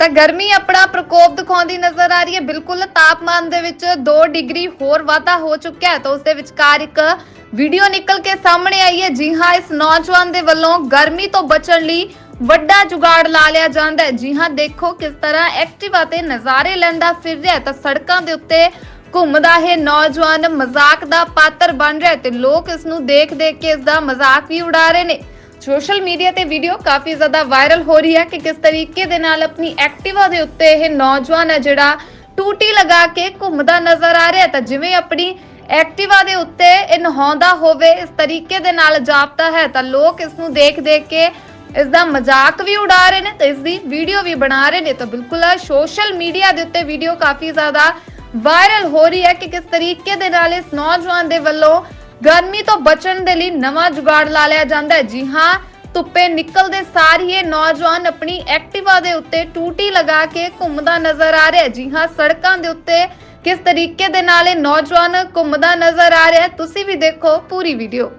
ਤਾਂ ਗਰਮੀ ਆਪਣਾ ਪ੍ਰਕੋਪ ਦਿਖਾਉਂਦੀ ਨਜ਼ਰ ਆ ਰਹੀ ਹੈ। ਬਿਲਕੁਲ ਤਾਪਮਾਨ ਦੇ ਵਿੱਚ 2 ਡਿਗਰੀ ਹੋਰ ਵਾਧਾ ਹੋ ਚੁੱਕਿਆ ਹੈ ਤਾਂ ਉਸ ਦੇ ਵਿਚਕਾਰ ਇੱਕ ਵੀਡੀਓ ਨਿਕਲ ਕੇ ਸਾਹਮਣੇ ਆਈ ਹੈ। ਜੀ ਹਾਂ, ਇਸ ਨੌਜਵਾਨ ਦੇ ਵੱਲੋਂ ਗਰਮੀ ਤੋਂ ਬਚਣ ਲਈ ਵੱਡਾ ਜੁਗਾੜ ਲਾ ਲਿਆ ਜਾਂਦਾ ਹੈ। ਜੀ ਹਾਂ, ਦੇਖੋ ਕਿਸ ਤਰ੍ਹਾਂ ਐਕਟਿਵਾ ਤੇ ਨਜ਼ਾਰੇ ਲੈਂਦਾ ਫਿਰ ਰਿਹਾ ਤਾਂ ਸੜਕਾਂ ਦੇ ਉੱਤੇ ਘੁੰਮਦਾ ਇਹ ਨੌਜਵਾਨ ਮਜ਼ਾਕ ਦਾ ਪਾਤਰ ਬਣ ਰਿਹਾ ਹੈ ਤੇ ਲੋਕ ਇਸ ਨੂੰ ਦੇਖ ਦੇਖ ਕੇ ਇਸ ਦਾ ਮਜ਼ਾਕ ਵੀ ਉਡਾ ਰਹੇ ਨੇ। ਸੋਸ਼ਲ ਮੀਡੀਆ ਤੇ ਵੀਡੀਓ ਕਾਫੀ ਜ਼ਿਆਦਾ ਵਾਇਰਲ ਹੋ ਰਹੀ ਹੈ ਕਿ ਕਿਸ ਤਰੀਕੇ ਦੇ ਨਾਲ ਆਪਣੀ ਐਕਟਿਵਾ ਦੇ ਉੱਤੇ ਇਹ ਨੌਜਵਾਨ ਹੈ ਜਿਹੜਾ ਟੂਟੀ ਲਗਾ ਕੇ ਘੁੰਮਦਾ ਨਜ਼ਰ ਆ ਰਿਹਾ ਤਾਂ ਜਿਵੇਂ ਆਪਣੀ ਐਕਟਿਵਾ ਦੇ ਉੱਤੇ ਇਹ ਨਹਾਉਂਦਾ ਹੋਵੇ, ਇਸ ਤਰੀਕੇ ਦੇ ਨਾਲ ਜਾਪਦਾ ਹੈ, ਤਾਂ ਲੋਕ ਇਸ ਨੂੰ ਦੇਖ ਦੇਖ ਕੇ ਇਸ ਦਾ ਮਜ਼ਾਕ ਵੀ ਉਡਾ ਰਹੇ ਨੇ ਤੇ ਇਸ ਦੀ ਵੀਡੀਓ ਵੀ ਬਣਾ ਰਹੇ ਨੇ। ਤਾਂ ਬਿਲਕੁਲ ਸੋਸ਼ਲ ਮੀਡੀਆ ਦੇ ਉੱਤੇ ਵੀਡੀਓ ਕਾਫੀ ਜ਼ਿਆਦਾ ਵਾਇਰਲ ਹੋ ਰਹੀ ਹੈ ਕਿ ਕਿਸ ਤਰੀਕੇ ਦੇ ਨਾਲ ਇਸ ਨੌਜਵਾਨ ਦੇ ਵੱਲੋਂ ਗਰਮੀ ਤੋਂ ਬਚਣ ਦੇ ਲਈ ਨਵਾਂ ਜੁਗਾੜ ਲਾ ਲਿਆ ਜਾਂਦਾ ਹੈ। ਜੀ ਹਾਂ, ਧੁੱਪੇ ਨਿਕਲਦੇ ਸਾਰ ਹੀ ਇਹ ਨੌਜਵਾਨ ਆਪਣੀ ਐਕਟਿਵਾ ਦੇ ਉੱਤੇ ਟੂਟੀ ਲਗਾ ਕੇ ਘੁੰਮਦਾ ਨਜ਼ਰ ਆ ਰਿਹਾ ਹੈ। ਜੀ ਹਾਂ, ਸੜਕਾਂ ਦੇ ਉੱਤੇ ਕਿਸ ਤਰੀਕੇ ਦੇ ਨਾਲ ਇਹ ਨੌਜਵਾਨ ਘੁੰਮਦਾ ਨਜ਼ਰ ਆ ਰਿਹਾ ਹੈ, ਤੁਸੀਂ ਵੀ ਦੇਖੋ ਪੂਰੀ ਵੀਡੀਓ।